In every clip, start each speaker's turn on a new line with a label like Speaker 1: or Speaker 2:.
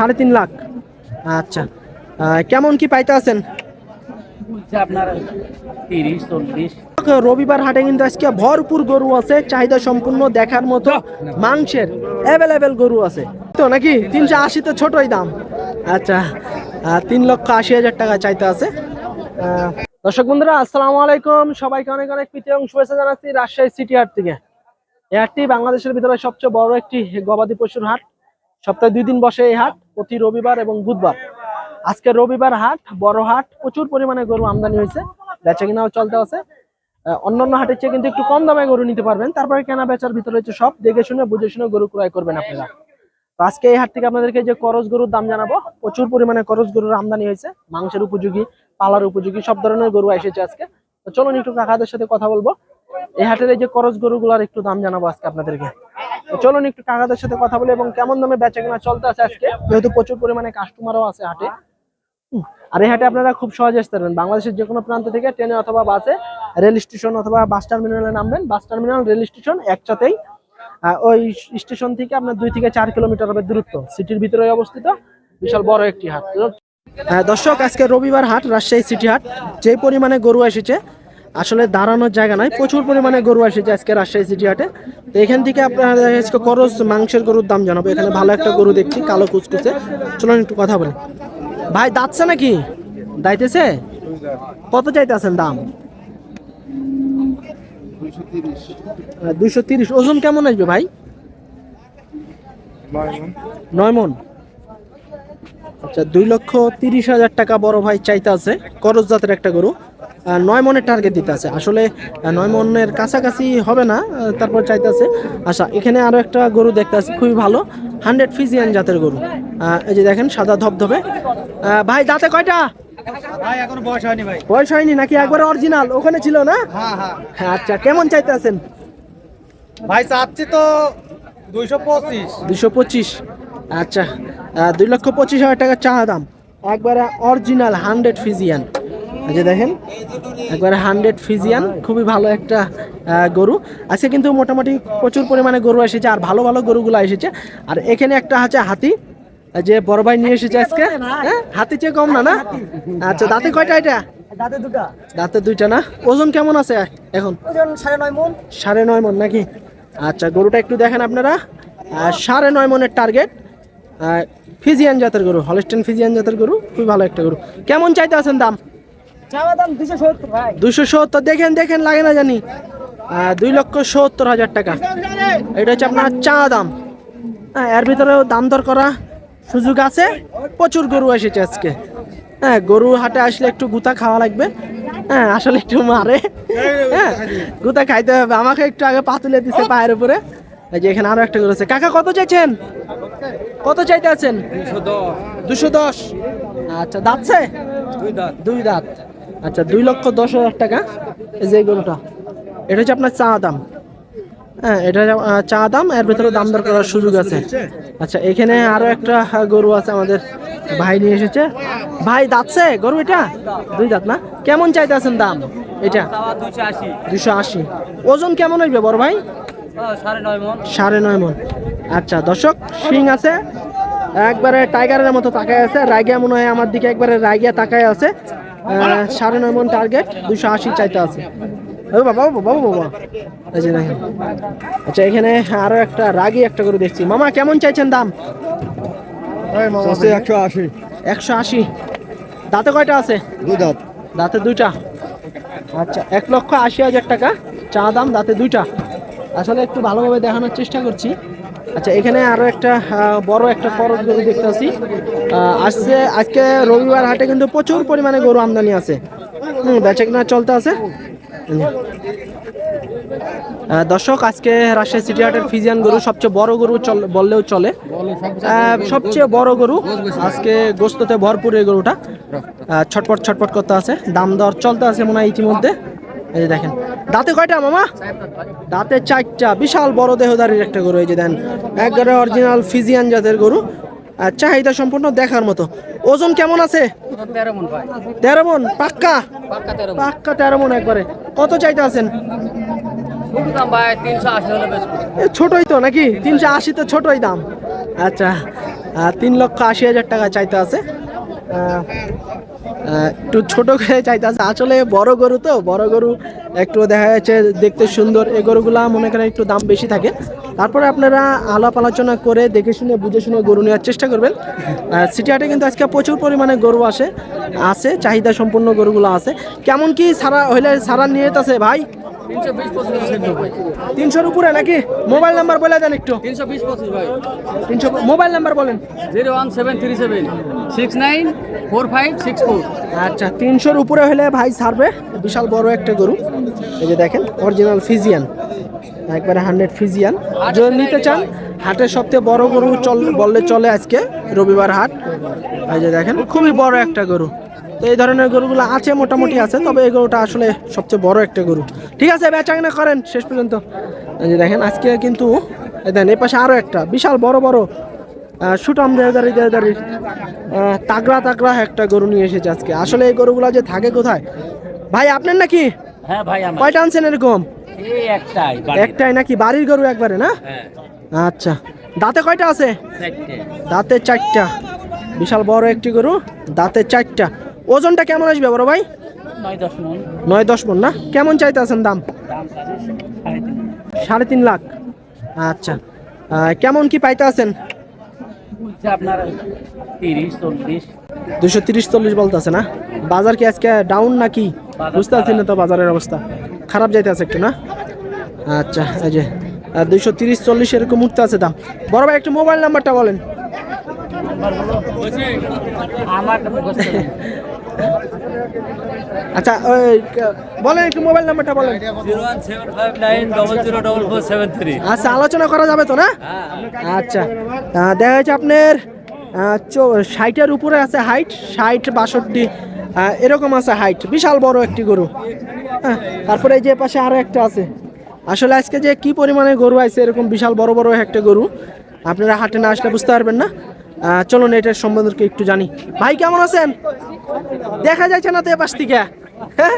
Speaker 1: সাড়ে তিন লাখ। আচ্ছা। আহ, কেমন কি পাইতে আছেন? রবিবার হাটে কিন্তু আজকে ভরপুর গরু আছে চাহিদা সম্পূর্ণ দেখার মতো মাংসের অ্যাভেলেবেল গরু আছে। তো নাকি তিনশো আশি তো ছোটই দাম। আচ্ছা তিন লক্ষ আশি হাজার টাকা চাইতে আছে। আহ, দর্শক বন্ধুরা আসসালামু আলাইকুম। সবাইকে অনেক অনেক প্রীতি এবং শুভেচ্ছা জানাচ্ছি রাজশাহী সিটি হাট থেকে। এই হাটটি বাংলাদেশের ভিতরে সবচেয়ে বড় একটি গবাদি পশুর হাট। সপ্তাহে দুই দিন বসে এই হাট, প্রতি রবিবার এবং বুধবার। আজকে রবিবার হাট, বড় হাট, প্রচুর পরিমাণে গরু আমদানি হয়েছে, বেচা কিনাও চলতে আছে। অন্যান্য হাটের চেয়ে কিন্তু একটু কম দামে গরু নিতে পারবেন। তারপরে কেনা বেচার ভিতরে হচ্ছে সব দেখে শুনে, বুঝে শুনে গরু ক্রয় করবেন আপনারা। তো আজকে এই হাট থেকে আপনাদেরকে যে করজ গরুর দাম জানাব, প্রচুর পরিমাণে করজ গরুর আমদানি হয়েছে, মাংসের উপযোগী, পালার উপযোগী, সব ধরনের গরু এসেছে আজকে। তো চলুন একটু কাকাদের সাথে কথা বলব। এই হাটের এই যে করজ গরুগুলার একটু দাম জানাব আজকে আপনাদেরকে। চলুন একটু কাকাদের সাথে কথা বলি এবং কেমন দামে বেচা কেনা চলতে আছে আজকে? যেহেতু প্রচুর পরিমাণে কাস্টমারও আছে হাটে। আর এই হাটে আপনারা খুব সহজে আসতে পারবেন। বাংলাদেশের যে কোনো প্রান্ত থেকে ট্রেনে অথবা বাসে রেল স্টেশন অথবা বাস টার্মিনালে নামবেন। বাস টার্মিনাল রেল স্টেশন একসাথেই। ওই স্টেশন থেকে আপনার দুই থেকে চার কিলোমিটার হবে দূরত্ব। সিটির ভিতরে অবস্থিত। বিশাল বড় একটি হাট। হ্যাঁ, দর্শক আজকে রবিবার হাট রাজশাহী সিটি হাট। যে পরিমাণে গরু এসেছে আসলে দাঁড়ানোর জায়গা নাই। প্রচুর পরিমাণে গরু এসেছে আজকে রাজশাহী সিটি হাটে। তো এখান থেকে আপনার আজকে করজ মাংসের গরুর দাম জানাব। এখানে ভালো একটা গরু দেখছি, কালো কুচকুচে চলুন একটু কথা বলি। ভাই, দাঁতছে নাকি? দাইতেছে? কত চাইতেছেন দাম? দুইশো তিরিশ। ওজন কেমন আসবে ভাই? নয় মন। আচ্ছা দুই লক্ষ তিরিশ হাজার টাকা বড় ভাই চাইতে আছে। করজ জাতের একটা গরু। নয় মনের টার্গেট দিতে আছে। আসলে নয় মনের কাছাকাছি হবে না তারপর চাইতে আছে আচ্ছা এখানে আরও একটা গরু দেখতে আছে খুবই ভালো হান্ড্রেড ফিজিয়ান জাতের গরু। এই যে দেখেন সাদা ধবধবে। ভাই দাঁতে কয়টা?
Speaker 2: বয়স হয়নি
Speaker 1: নাকি একবার অরিজিনাল ওখানে ছিল না?
Speaker 2: হ্যাঁ হ্যাঁ।
Speaker 1: হ্যাঁ আচ্ছা কেমন চাইতে আছেন
Speaker 2: ভাই চাচ্ছি তো দুইশো পঁচিশ।
Speaker 1: দুশো পঁচিশ। আচ্ছা দুই লক্ষ পঁচিশ হাজার টাকা চা দাম। একবারে অরিজিনাল হান্ড্রেড ফিজিয়ান এই যে দেখেন একবারে হান্ড্রেড ফিজিয়ান খুবই ভালো একটা গরু। আজকে কিন্তু মোটামুটি প্রচুর পরিমাণে গরু এসেছে আর ভালো ভালো গরুগুলো এসেছে। আর এখানে একটা আছে হাতি যে বড় ভাই নিয়ে এসেছে আজকে। হ্যাঁ হাতি চেয়ে কম না না? আচ্ছা দাঁতে কয়টা এটা?
Speaker 2: দাঁতে দুটা
Speaker 1: দাঁতে দুইটা না? ওজন কেমন আছে এখন?
Speaker 2: ওজন সাড়ে নয় মন।
Speaker 1: সাড়ে নয় মন নাকি? আচ্ছা গরুটা একটু দেখেন আপনারা। সাড়ে নয় মনের টার্গেট ফিজিয়ান জাতের গরু হলস্টেন ফিজিয়ান জাতের গরু খুবই ভালো একটা গরু। কেমন চাইতে আছেন দাম?
Speaker 2: দুশো সত্তর
Speaker 1: দেখেন দেখেন লাগে না জানি। দুই লক্ষ সত্তর হাজার টাকা। এটা হচ্ছে আপনার চা দাম। হ্যাঁ এর ভিতরেও দাম দর করা সুযোগ আছে। প্রচুর গরু এসেছে আজকে। হ্যাঁ গরু হাটে আসলে একটু গুতা খাওয়া লাগবে। হ্যাঁ আসলে একটু মারে। হ্যাঁ গুতা খাইতে হবে। আমাকে একটু আগে পা তুলে দিছে পায়ের উপরে। এই যে এখানে আরও একটা গরু আছে। কাকা কত চাইছেন? কত চাইতে আছেন? দুশো। দশ। আচ্ছা দাঁতছে?
Speaker 2: দুই দাঁত।
Speaker 1: দুই দাঁত। আচ্ছা দুই লক্ষ দশ হাজার টাকা? যে গরুটা। এটা হচ্ছে আপনার চা দাম। হ্যাঁ এটা চা দাম, এর ভিতরে দাম দর করার সুযোগ আছে। আচ্ছা এখানে আরও একটা গরু আছে আমাদের ভাই নিয়ে এসেছে। ভাই দাঁতছে গরু এটা? দুই দাঁত না? কেমন চাইতে আছেন দাম? এটা?
Speaker 2: দুশো আশি।
Speaker 1: ওজন কেমন হইবে, বড় ভাই?
Speaker 2: সাড়ে নয় মন।
Speaker 1: আচ্ছা দর্শক, শিং আছে। একবারে টাইগারের মতো তাকায় আছে। রাইগিয়া মনে হয় আমার দিকে একবারে রাইগিয়া তাকায় আছে। সাড়ে নয় মন টার্গেট দুশো আশি চাইতে আছে। ও বাবা ও বাবা বাবা এই যে দেখেন। আচ্ছা এখানে আরও একটা রাগি একটা করে দেখছি। মামা কেমন চাইছেন দাম?
Speaker 3: একশো আশি।
Speaker 1: একশো আশি। দাঁতে কয়টা আছে?
Speaker 3: দুই দাঁত।
Speaker 1: দাঁতে দুইটা। আচ্ছা এক লক্ষ আশি হাজার টাকা। চা দাম দাঁতে দুইটা। আসলে একটু ভালোভাবে দেখানোর চেষ্টা করছি। আচ্ছা এখানে আরও একটা বড় একটা করজ গরু দেখতে পাচ্ছি। আসছে, আজকে রবিবার হাটে কিন্তু প্রচুর পরিমাণে গরু আমদানি আছে। হুম, বেচা কিনা চলতে আছে। দর্শক, আজকে রাজশাহী সিটি হাটের ফিজিয়ান গরু সবচেয়ে বড় গরু বললেও চলে। সবচেয়ে বড় গরু, আজকে গোস্ততে ভরপুর এই গরুটা। ছটপট ছটপট করতে আছে। দাম দর চলতে আছে মনে হয় ইতিমধ্যে। এই যে দেখেন। দাঁতে কয়টা মামা? দাঁতে চারটা। বিশাল বড় দেহদারির একটা গরু এই যে দেন। একবারে অরিজিনাল ফিজিয়ান জাতের গরু। আর চাহিদা সম্পূর্ণ দেখার মতো। ওজন কেমন আছে?
Speaker 2: তেরো মন
Speaker 1: পাক্কা?
Speaker 2: পাক্কা তেরো
Speaker 1: মন। একবারে। কত চাইতে আছেন? ছোটই তো নাকি? তিনশো আশি তো ছোটই দাম। আচ্ছা। তিন লক্ষ আশি হাজার টাকা চাইতে আছে। একটু ছোট করে চাইতে আছে আসলে বড় গরু তো বড় গরু একটু দেখা যাচ্ছে দেখতে সুন্দর। এই গরুগুলা মনে করেন একটু দাম বেশি থাকে। তারপরে আপনারা আলাপ আলোচনা করে দেখে শুনে বুঝে শুনে গরু নেওয়ার চেষ্টা করবেন। আহ, সিটি হাটে কিন্তু আজকে প্রচুর পরিমাণে গরু আসে আছে চাহিদা সম্পূর্ণ গরুগুলো আছে। কেমন কি সারা হইলে সারা নিয়ে আছে ভাই?
Speaker 2: তিনশো বিশ পঁচিশ
Speaker 1: তিনশোর উপরে নাকি? মোবাইল নাম্বার বলে দেন একটু।
Speaker 2: তিনশো বিশ পঁচিশ ভাই।
Speaker 1: তিনশো মোবাইল নাম্বার বলেন।
Speaker 2: Zero one seven three seven six nine four five six four.
Speaker 1: আচ্ছা তিনশোর উপরে হলে ভাই ছাড়বে। বিশাল বড় একটা গরু। এই যে দেখেন অরিজিনাল ফিজিয়ান একবারে হান্ড্রেড ফিজিয়ান যদি নিতে চান হাটের সবচেয়ে বড় গরু চল বললে চলে আজকে রবিবার হাট। এই যে দেখেন খুবই বড় একটা গরু। তো এই ধরনের গরুগুলো আছে মোটামুটি আছে তবে এই গরুটা আসলে সবচেয়ে বড় একটা গরু। ঠিক আছে বেচাকেনা করেন শেষ পর্যন্ত। যে দেখেন আজকে কিন্তু দেখেন এই পাশে আরও একটা বিশাল বড় বড় সুটাম দেহদারি আহ, তাগড়া তাগড়া একটা গরু নিয়ে এসেছে আজকে। আসলে এই গরুগুলো যে থাকে কোথায়? ভাই আপনার নাকি?
Speaker 2: হ্যাঁ ভাই
Speaker 1: কয়টা আনছেন এরকম?
Speaker 2: একটাই
Speaker 1: একটাই নাকি? বাড়ির গরু একবারে না?
Speaker 2: হ্যাঁ।
Speaker 1: আচ্ছা। দাঁতে কয়টা আছে? দাঁতে চারটা। বিশাল বড় একটি গরু দাঁতে চারটা। ওজনটা কেমন আসবে বড় ভাই?
Speaker 2: নয় দশ মন।
Speaker 1: দশ না? কেমন চাইতে আছেন দাম
Speaker 2: সাড়ে তিন
Speaker 1: লাখ। আচ্ছা। কেমন কি পাইতে আছেন দুশো তিরিশ চল্লিশ বলতেছে না? বাজার কি আজকে ডাউন নাকি? বুঝতে পারছি না তো বাজারের অবস্থা। খারাপ যাইতে আছে একটু না? আচ্ছা এই যে দুইশো তিরিশ চল্লিশ এরকম উঠতে আছে দাম। বড় ভাই একটু মোবাইল নাম্বারটা বলেন।
Speaker 2: আমার।
Speaker 1: আচ্ছা ওই বলেন একটু মোবাইল নাম্বারটা বলেন। আচ্ছা আলোচনা করা যাবে তো না? আচ্ছা দেখা যাচ্ছে আপনার ষাটের উপরে আছে হাইট ষাট বাষট্টি এরকম আছে হাইট বিশাল বড় একটি গরু। হ্যাঁ তারপরে এই যে পাশে আরও একটা আছে। আসলে আজকে যে কি পরিমাণে গরু আছে এরকম বিশাল বড় বড় একটা গরু আপনারা হাটে না আসলে বুঝতে পারবেন না। চলুন এটার সম্বন্ধে একটু জানি। ভাই কেমন আছেন? দেখা যাচ্ছে না তো এ পাশ থেকে। হ্যাঁ?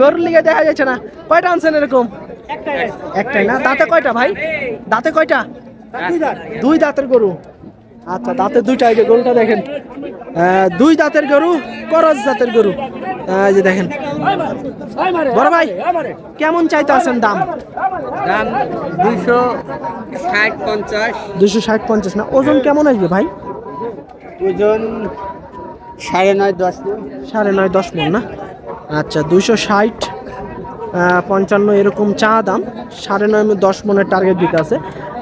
Speaker 1: গরুর লিগে দেখা যাচ্ছে না। কয়টা আনছেন এরকম? একটাই না? দাঁতে কয়টা ভাই? দাঁতে কয়টা? দুই দাঁতের গরু। আচ্ছা দাঁতের দুইটা যে গরুটা দেখেন। দুই দাঁতের গরু করজ জাতের গরু। এই যে দেখেন। বড় ভাই কেমন চাইতে আছেন দাম?
Speaker 2: দাম দুইশো ষাট পঞ্চাশ।
Speaker 1: দুশো ষাট পঞ্চাশ না? ওজন কেমন আসবে ভাই?
Speaker 2: ওজন সাড়ে নয় দশ
Speaker 1: সাড়ে নয় দশ মন না? আচ্ছা দুশো ষাট পঞ্চান্ন এরকম চা দাম। সাড়ে নয় দশ মনের টার্গেট দিতে আছে।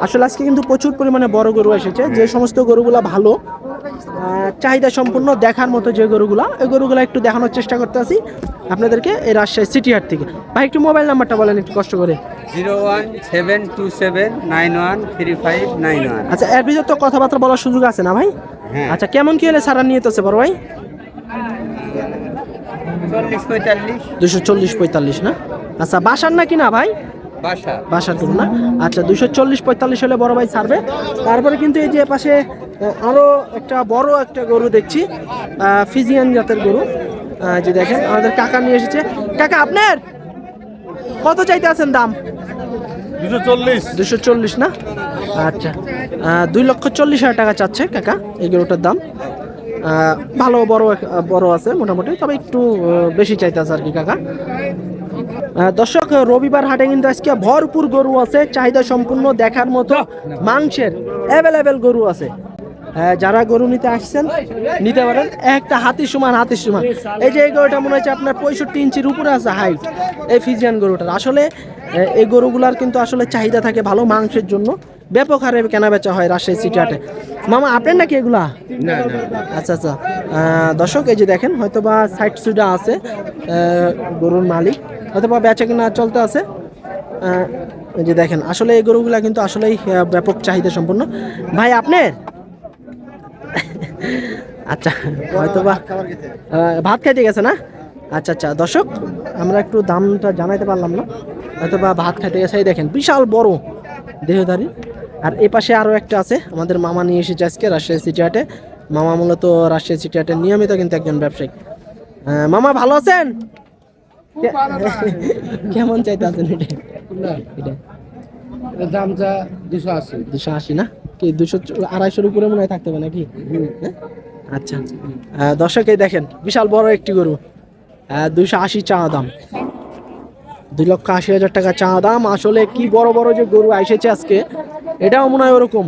Speaker 1: আসলে আজকে কিন্তু প্রচুর পরিমাণে বড় গরু এসেছে। যে সমস্ত গরুগুলো ভালো চাহিদা সম্পূর্ণ দেখার মতো যে গরুগুলো ওই গরুগুলো একটু দেখানোর চেষ্টা করতে আছি আপনাদেরকে এই রাজশাহী সিটি হাট থেকে। ভাই একটু মোবাইল নাম্বারটা বলেন একটু কষ্ট করে।
Speaker 2: Zero one seven two seven nine one three five nine one.
Speaker 1: আচ্ছা এর ভিতর তো কথাবার্তা বলার সুযোগ আছে না ভাই?
Speaker 2: হ্যাঁ।
Speaker 1: আচ্ছা কেমন কি হলে সারা নিয়ে তো বড় ভাই? দুশো চল্লিশ পঁয়তাল্লিশ না? আচ্ছা বাসার নাকি না ভাই?
Speaker 2: বাসা।
Speaker 1: বাসার গরু না? আচ্ছা দুশো চল্লিশ পঁয়তাল্লিশ হলে বড় ভাই ছাড়বে। তারপরে কিন্তু এই যে পাশে আহ, আরও একটা বড় একটা গরু দেখছি ফিজিয়ান জাতের গরু। যে দেখেন আমাদের কাকা নিয়ে এসেছে। কাকা আপনার? কত চাইতে আছেন দাম?
Speaker 3: দুশো চল্লিশ।
Speaker 1: দুশো চল্লিশ না? আচ্ছা। দুই লক্ষ চল্লিশ হাজার টাকা চাচ্ছে কাকা এই গরুটার দাম। ভালো বড় বড় আছে মোটামুটি তবে একটু বেশি চাইতে আছে আর কি কাকা। দর্শক রবিবার হাটে কিন্তু আজকে ভরপুর গরু আছে চাহিদা সম্পূর্ণ দেখার মতো মাংসের অ্যাভেলেবেল গরু আছে। যারা গরু নিতে আসছেন নিতে পারেন। একটা হাতির সমান হাতির সমান। এই যে এই গরুটা মনে হচ্ছে আপনার পঁয়ষট্টি ইঞ্চির উপরে আছে হাইট এই ফিজিয়ান গরুটার। আসলে এই গরুগুলার কিন্তু আসলে চাহিদা থাকে ভালো মাংসের জন্য। ব্যাপক হারে কেনা বেচা হয় রাজশাহী সিটি হাটে। মামা আপনার নাকি এগুলা? আচ্ছা আচ্ছা। দর্শক এই যে দেখেন হয়তো বা সাইড সুইডা আছে গরুর মালিক। হয়তো বা বেচা কিনা চলতে আছে। যে দেখেন আসলে এই গরুগুলা কিন্তু আসলেই ব্যাপক চাহিদা সম্পন্ন। ভাই আপনার? আচ্ছা হয়তো বা ভাত খাইতে গেছে না? আচ্ছা আচ্ছা দর্শক আমরা একটু দামটা জানাইতে পারলাম না। হয়তো বা ভাত খাইতে গেছে এই দেখেন বিশাল বড় দেহধারী আর এ পাশে আরও একটা আছে আমাদের মামা নিয়ে এসেছে আজকে রাজশাহী সিটি হাটে মামা মূলত রাজশাহী সিটি হাটের নিয়মিত কিন্তু একজন ব্যবসায়ী। মামা ভালো আছেন? কেমন চাইতে আছেন এটা এটা
Speaker 3: দামটা দুশো আশি।
Speaker 1: দুশো আশি না? কি দুশো আড়াইশোর উপরে মনে হয় থাকতে হবে নাকি? আচ্ছা। দর্শক এই দেখেন বিশাল বড় একটি গরু। দুইশো আশি চা দাম। দুই লক্ষ আশি হাজার টাকা চা দাম। আসলে কি বড় বড় যে গরু এসেছে আজকে এটাও মনে হয় ওরকম।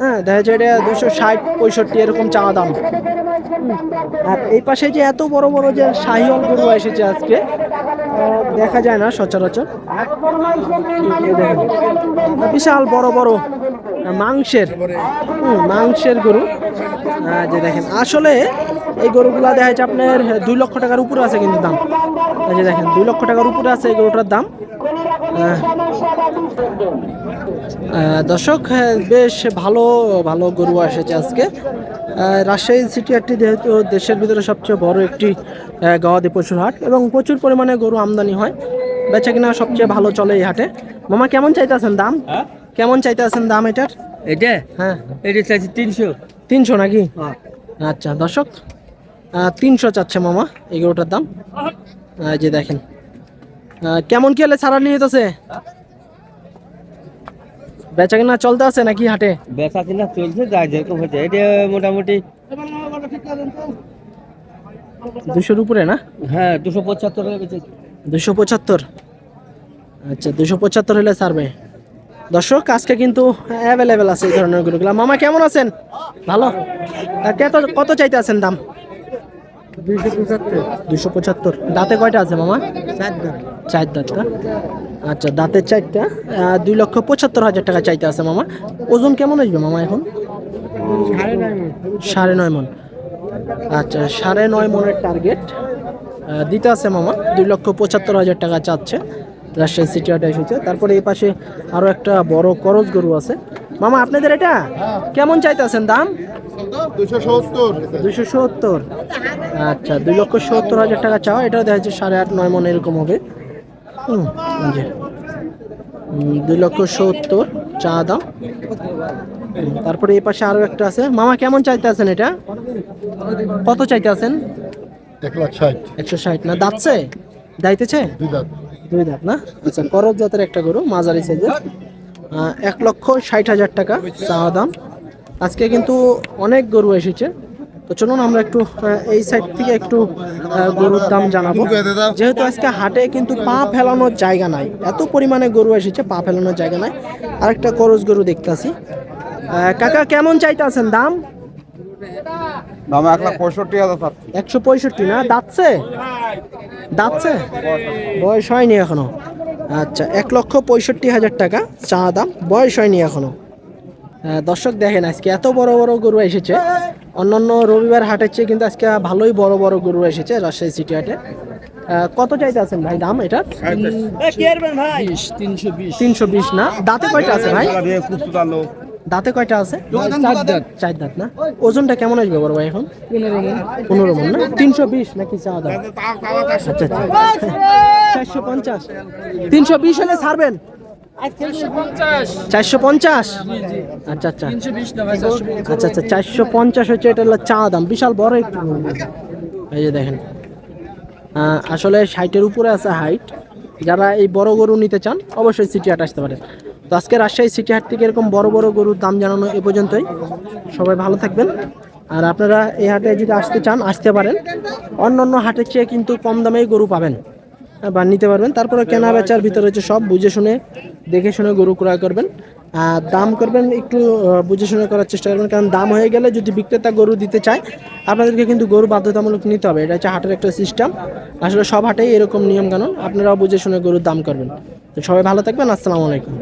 Speaker 1: হ্যাঁ দেখা যায় এটা দুশো ষাট পঁয়ষট্টি এরকম চা দাম। আর এই পাশে যে এত বড় বড় যে শাহিওয়াল গরু এসেছে আজকে দেখা যায় না সচরাচর। বিশাল বড় বড় মাংসের মাংসের গরু। যে দেখেন আসলে এই গরুগুলা দেখা যাচ্ছে আপনার দুই লক্ষ টাকার উপরে আছে কিন্তু দাম। যে দেখেন দুই লক্ষ টাকার উপরে আছে এই গরুটার দাম। দর্শক হ্যাঁ, বেশ ভালো ভালো গরু এসেছে আজকে। রাজশাহী সিটি একটি যেহেতু দেশের ভিতরে সবচেয়ে বড় একটি গবাদি পশুর হাট এবং প্রচুর পরিমাণে গরু আমদানি হয়। বেচা কিনা সবচেয়ে ভালো চলে এই হাটে। মামা কেমন চাইতেছেন দাম? কেমন চাইতে আছেন দাম এটার?
Speaker 2: এটা?
Speaker 1: হ্যাঁ।
Speaker 2: এটা চাইছি তিনশো।
Speaker 1: তিনশো নাকি? আচ্ছা দর্শক তিনশো চাচ্ছে মামা এই গরুটার দাম যে দেখেন। কেমন কি হলে ছাড়া নিয়ে যেতেছে? বেচা কিনা চলতে আছে নাকি হাটে?
Speaker 2: বেচা কিনা চলছে যাই যেরকম হচ্ছে এটা মোটামুটি
Speaker 1: দুশোর উপরে না?
Speaker 2: হ্যাঁ দুশো পঁচাত্তর হয়ে গেছে
Speaker 1: দুশো পঁচাত্তর। আচ্ছা দুশো পঁচাত্তর হলে ছাড়বে। দর্শক, আজকে কিন্তু অ্যাভেলেবেল আছে এই ধরনের গরুগুলো। মামা, কেমন আছেন? ভালো? কত কত চাইতে আছেন দাম? দুশো পঁচাত্তর। দাঁতে কয়টা আছে, মামা? চার দাঁত, না? আচ্ছা দাঁতের চারটা। দুই লক্ষ পঁচাত্তর হাজার টাকা চাইতে আছে, মামা। ওজন কেমন আসবে, মামা, এখন? সাড়ে নয় মন। আচ্ছা সাড়ে নয় মনের টার্গেট দিতে আছে, মামা। দুই লক্ষ পঁচাত্তর হাজার টাকা চাচ্ছে। রাজশাহী সিটি হাটে এসেছে। তারপরে এই পাশে আরও একটা বড় করজ গরু আছে। মামা আপনাদের এটা কেমন চাইতেছেন দাম?
Speaker 3: দুশো সত্তর।
Speaker 1: আচ্ছা দুই লক্ষ সত্তর হাজার টাকা চাওয়া। এটাও দেখা যাচ্ছে সাড়ে আট নয় মন এরকম হবে। হুম দুই লক্ষ সত্তর চা দাম। তারপরে এই পাশে আরও একটা আছে। মামা কেমন চাইতে আছেন এটা? কত চাইতে আছেন
Speaker 3: এক লাখ ষাট।
Speaker 1: একশো ষাট। না দাঁতছে? দাইতেছে?
Speaker 3: দুই দাঁত।
Speaker 1: দুই দাঁত, না? আচ্ছা করজ জাতের একটা গরু, মাঝারি সাইজের। এক লক্ষ ষাট হাজার টাকা চাওয়া দাম। আজকে কিন্তু অনেক গরু এসেছে। তো চলুন আমরা একটু এই সাইড থেকে একটু গরুর দাম জানাব। যেহেতু আজকে হাটে কিন্তু পা ফেলানোর জায়গা নাই। এত পরিমাণে গরু এসেছে, পা ফেলানোর জায়গা নাই। আরেকটা করজ গরু দেখতেছি কাকা, কেমন চাইতে আছেন দাম?
Speaker 3: দাম এক লাখ পঁয়ষট্টি হাজার পাচ্ছি
Speaker 1: একশো পঁয়ষট্টি না? দাঁতছে? দাঁতছে? বয়স হয়নি এখনও। আচ্ছা এক লক্ষ পঁয়ষট্টি হাজার টাকা চা দাম। বয়স হয়নি এখনও। আহ, দর্শক দেখেন আজকে এত বড় বড় গরু এসেছে। অন্যান্য রবিবার হাটের চেয়ে কিন্তু আজকে ভালোই বড় বড় গরু এসেছে রাজশাহী সিটি হাটে। কত চাইতে আছেন ভাই দাম এটা তিনশো বিশ। না? দাঁতে কয়টা আছে ভাই? দাঁতে কয়টা আছে? চার দাঁত না? ওজনটা কেমন আসবে বড় ভাই এখন? পনেরো মন। না? তিনশো বিশ নাকি চা দাম? আচ্ছা আচ্ছা চারশো পঞ্চাশ। তিনশো বিশ হলে ছাড়বেন? চারশো পঞ্চাশ। আচ্ছা আচ্ছা। আচ্ছা আচ্ছা চারশো পঞ্চাশ হচ্ছে এটা হলো চা দাম। বিশাল বড় একটু এই যে দেখেন। আহ, আসলে ষাটের উপরে আছে হাইট যারা এই বড় গরু নিতে চান অবশ্যই সিটি হাট আসতে পারেন। তো আজকে রাজশাহী সিটি হাট থেকে এরকম বড় বড় গরুর দাম জানানো এ পর্যন্তই। সবাই ভালো থাকবেন। আর আপনারা এই হাটে যদি আসতে চান, আসতে পারেন। অন্য অন্য হাটের চেয়ে কিন্তু কম দামেই গরু পাবেন। বা নিতে পারবেন। তারপরে কেনা বেচার ভিতরে হচ্ছে সব বুঝে শুনে, দেখে শুনে গরু ক্রয় করবেন। আর দাম করবেন একটু বুঝে শুনে করার চেষ্টা করবেন। কারণ দাম হয়ে গেলে যদি বিক্রেতা গরু দিতে চায়, আপনাদেরকে কিন্তু গরু বাধ্যতামূলক নিতে হবে। এটা হচ্ছে হাটের একটা সিস্টেম। আসলে সব হাটেই এরকম নিয়ম কানুন আপনারাও বুঝে শুনে গরুর দাম করবেন। তো সবাই ভালো থাকবেন। আসসালামু আলাইকুম।